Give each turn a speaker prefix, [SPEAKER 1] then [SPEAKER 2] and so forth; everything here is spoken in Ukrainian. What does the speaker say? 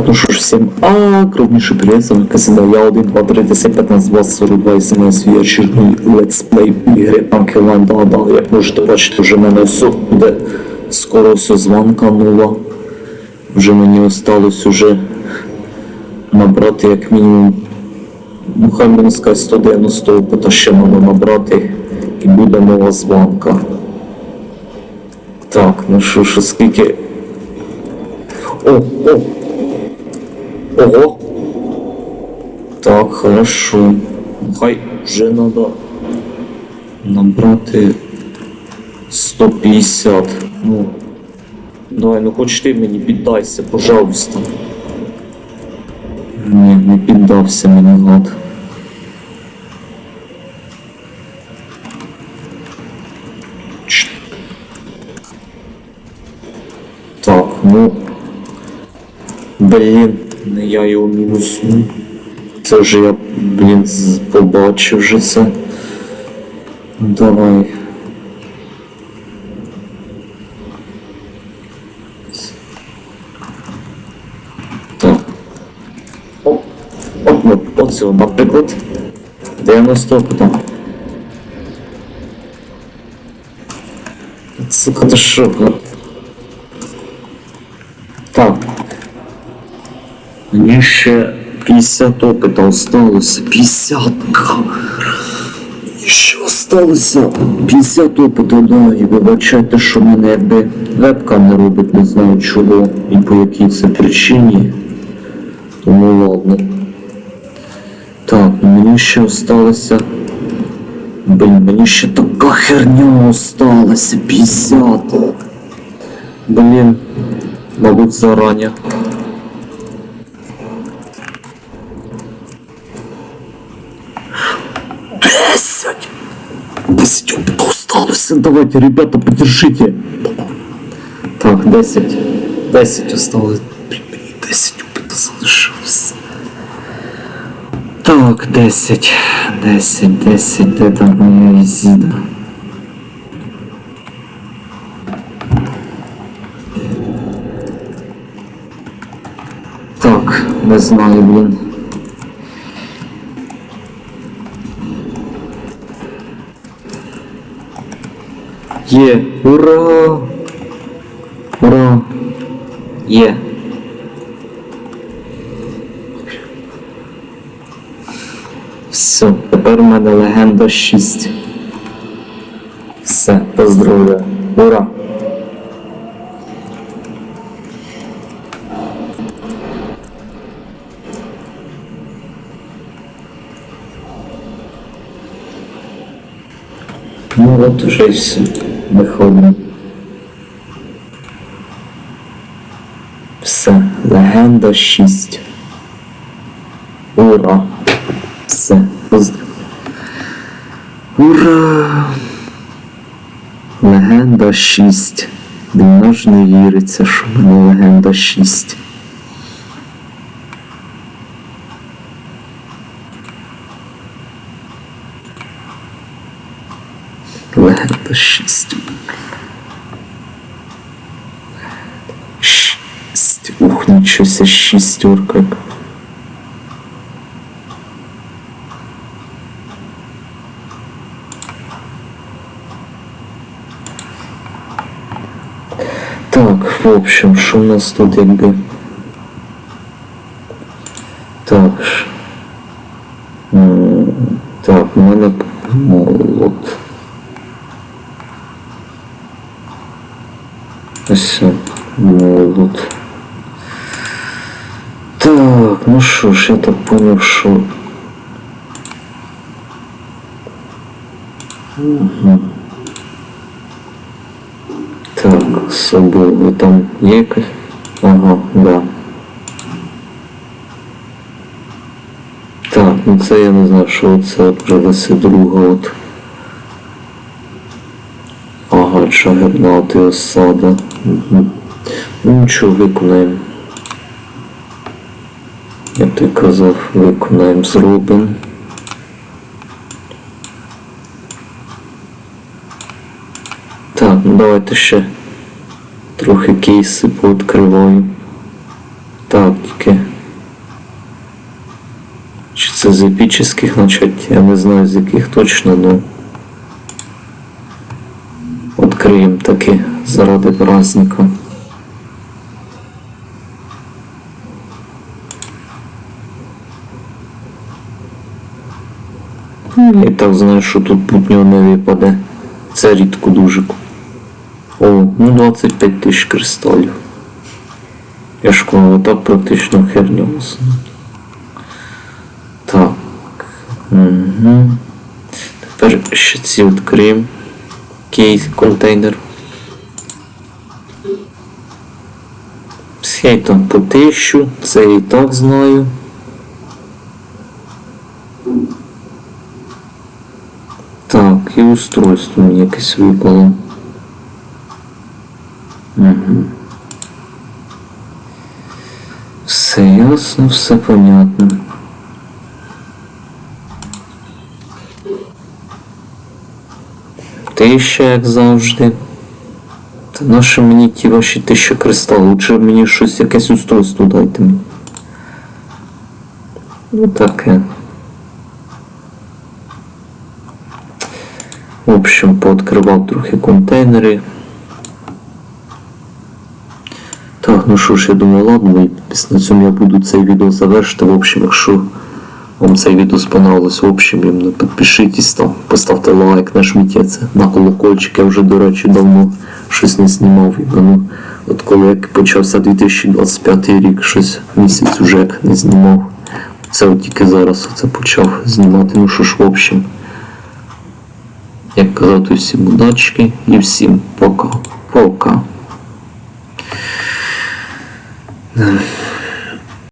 [SPEAKER 1] Так, ну що ж всім огромнейший привет, с вами Касида, я 1, 2, 3, 10, 15, 20, 42, і саме свій очередний летсплей ігри Punk да, да, як можете бачити, вже в мене все буде скоро все званка нова. Вже мені осталось уже набрати як мінімум, ну хай мені сказати 190 опита ще треба набрати і буде нова званка. Так, ну що ж, скільки... О, о, Ого. Так, хорошо. Хай вже надо набрати 150. Ну. Давай, ну хоч ти мені піддайся, пожалуйста. Ні, не піддався мені гад. Так, ну. Блін, я його мінусну. Це вже я, блін, побачив вже це. Давай. Так. Оп, оп, оп, оцього, наприклад. 90 там. Сука, ти що? га? Так. Мені ще 50 опита осталося. 50. Ще осталося 50 опиту, да, і вибачайте, що мене якби вебка не робить, не знаю чого і по якій це причині. Тому ладно. Так, ну мені ще осталося. Блін, мені ще така херня осталася. 50. Блін, мабуть, зарані. давайте, ребята, поддержите. Так, 10. 10 осталось. Блин, мені 10 опита залишилось. Так, 10. 10, 10, де там моя Ізіда? Так, не знаю, блін. Є. Ура! Ура! Є. Все, тепер у мене легенда 6. Все, поздравляю. Ура! Ну от уже і все. Виходимо. Все, легенда 6. Ура! Все. Ура! Легенда 6. Давно ж віриться, що в мене легенда 6. Легенда 6. Шесть. Ух, ничего себе, шестерка. Так, в общем, що у нас тут якби. Так. Ось молот. Так, ну що ж, я так поняв, що. Угу. Так, з собою там є якась? Ага, да. Так, ну це я не знаю, що це вже веси друга от. Ага, джагернати осада. Ну нічого, виконаємо. Як ти казав, виконаємо, зробимо. Так, ну давайте ще трохи кейси пооткриваю. Так, тільки. Чи це з епічних начать? Я не знаю з яких точно, ну. Откриємо таки заради праздника. І так знаю, що тут путнього не випаде. Це рідко дуже. О, ну 25 тисяч кристалів. Я ж кажу, так практично основному. Так. Угу. Тепер ще ці відкриємо. Кейс, контейнер. Всі там по тисячу, це і так знаю. Так, і устройство мені якесь випало. Угу. Все ясно, все понятно. Тисяча, як завжди. Та наше мені ті ваші тисяча кристал? Лучше мені щось якесь устройство дайте мені. Ну таке. В общем, пооткривав трохи контейнери. Так, ну що ж, я думаю, ладно, і на цьому я буду цей відео завершити. В общем, якщо вам цей відео сподобалось, в общем, іменно підпишитесь там, поставте лайк, нажміть це на колокольчик. Я вже, до речі, давно щось не знімав. Ну, от коли як почався 2025 рік, щось місяць уже як не знімав. Це от тільки зараз оце почав знімати. Ну що ж, в общем. Як казати, всім удачки і всім пока. Пока.